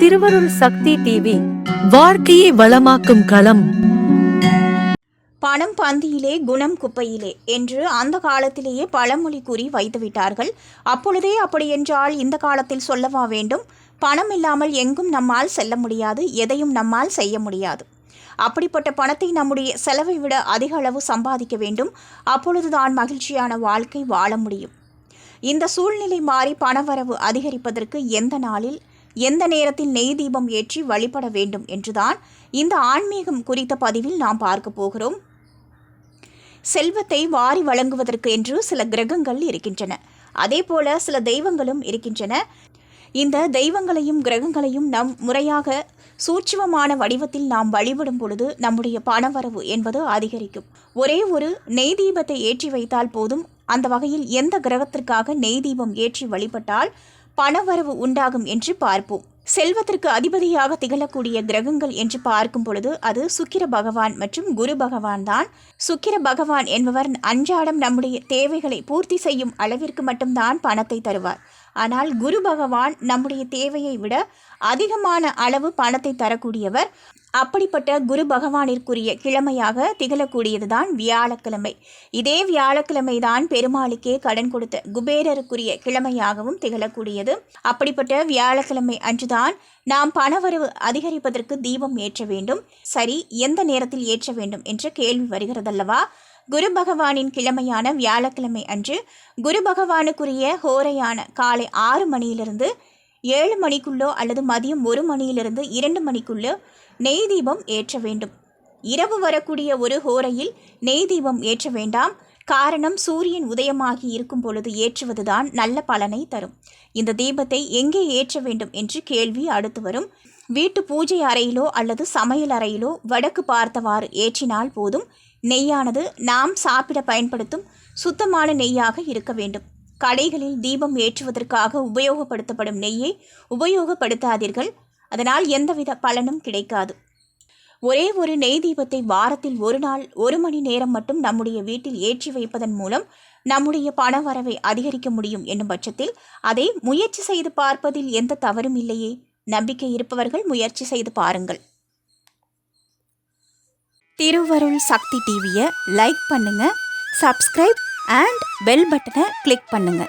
திருவருள் சக்தி டிவி வாழ்க்கையை வளமாக்கும் களம். பணம் பந்தியிலே குணம் குப்பையிலே என்று அந்த காலத்திலேயே பழமொழி கூறி வைத்துவிட்டார்கள் அப்பொழுதே அப்படியென்றால் இந்த காலத்தில் சொல்லவா வேண்டும்? பணம் இல்லாமல் எங்கும் நம்மால் செல்ல முடியாது எதையும் நம்மால் செய்ய முடியாது. அப்படிப்பட்ட பணத்தை நம்முடைய செலவை விட அதிக அளவு சம்பாதிக்க வேண்டும். அப்பொழுதுதான் மகிழ்ச்சியான வாழ்க்கை வாழ முடியும். இந்த சூழ்நிலை மாறி பணவரவு அதிகரிப்பதற்கு எந்த நாளில்? எந்த நேரத்தில் நெய் தீபம் ஏற்றி வழிபட வேண்டும் என்றுதான் இந்த ஆன்மீகம் குறித்த பதிவில் நாம் பார்க்க போகிறோம். செல்வத்தை வாரி வழங்குவதற்கு என்று சில கிரகங்கள் இருக்கின்றன. அதேபோல சில தெய்வங்களும் இருக்கின்றன. இந்த தெய்வங்களையும் கிரகங்களையும் நம் முறையாக சூட்சுமமான வடிவத்தில் நாம் வழிபடும் பொழுது நம்முடைய பணவரவு என்பது அதிகரிக்கும். ஒரே ஒரு நெய் தீபத்தை ஏற்றி வைத்தால் போதும். அந்த வகையில் எந்த கிரகத்திற்காக நெய் தீபம் ஏற்றி வழிபட்டால் பணவரவு உண்டாகும் என்று பார்ப்போம். செல்வத்திற்கு அதிபதியாக திகழக்கூடிய கிரகங்கள் என்று பார்க்கும் பொழுது அது சுக்கிர பகவான் மற்றும் குரு பகவான் தான். சுக்கிர பகவான் என்பவர் அன்றாடம் நம்முடைய தேவைகளை பூர்த்தி செய்யும் அளவிற்கு மட்டும்தான் பணத்தை தருவார். ஆனால் குரு பகவான் நம்முடைய தேவையை விட அதிகமான அளவு பணத்தை தரக்கூடியவர். அப்படிப்பட்ட குரு பகவானிற்குரிய கிழமையாக திகழக்கூடியதுதான் வியாழக்கிழமை. இதே வியாழக்கிழமை தான் பெருமாளுக்கே கடன் கொடுத்த குபேரருக்குரிய கிழமையாகவும் திகழக்கூடியது. அப்படிப்பட்ட வியாழக்கிழமை அன்றுதான் நாம் பணவரவு அதிகரிப்பதற்கு தீபம் ஏற்ற வேண்டும். சரி எந்த நேரத்தில் ஏற்ற வேண்டும் என்ற கேள்வி வருகிறதல்லவா? குரு பகவானின் கிழமையான வியாழக்கிழமை அன்று குரு பகவானுக்குரிய ஹோரையான காலை ஆறு மணியிலிருந்து ஏழு மணிக்குள்ளோ அல்லது மதியம் ஒரு மணியிலிருந்து இரண்டு மணிக்குள்ளோ நெய் தீபம் ஏற்ற வேண்டும். இரவு வரக்கூடிய ஒரு ஹோரையில் நெய் தீபம் ஏற்ற வேண்டாம். காரணம் சூரியன் உதயமாகி இருக்கும் பொழுது ஏற்றுவதுதான் நல்ல பலனை தரும். இந்த தீபத்தை எங்கே ஏற்ற வேண்டும் என்று கேள்வி அடுத்து வரும். வீட்டு பூஜை அறையிலோ அல்லது சமையல் அறையிலோ வடக்கு பார்த்தவாறு ஏற்றினால் போதும். நெய்யானது நாம் சாப்பிட பயன்படுத்தும் சுத்தமான நெய்யாக இருக்க வேண்டும். கடைகளில் தீபம் ஏற்றுவதற்காக உபயோகப்படுத்தப்படும் நெய்யை உபயோகப்படுத்தாதீர்கள். அதனால் எந்தவித பலனும் கிடைக்காது. ஒரே ஒரு நெய் தீபத்தை வாரத்தில் ஒரு நாள் ஒரு மணி நேரம் மட்டும் நம்முடைய வீட்டில் ஏற்றி வைப்பதன் மூலம் நம்முடைய பண வரவை அதிகரிக்க முடியும் என்னும் பட்சத்தில் அதை முயற்சி செய்து பார்ப்பதில் எந்த தவறும் இல்லையே. நம்பிக்கை இருப்பவர்கள் முயற்சி செய்து பாருங்கள். திருவருள் சக்தி டிவியை லைக் பண்ணுங்க சப்ஸ்கிரைப் அண்ட் பெல் பட்டனை கிளிக் பண்ணுங்க.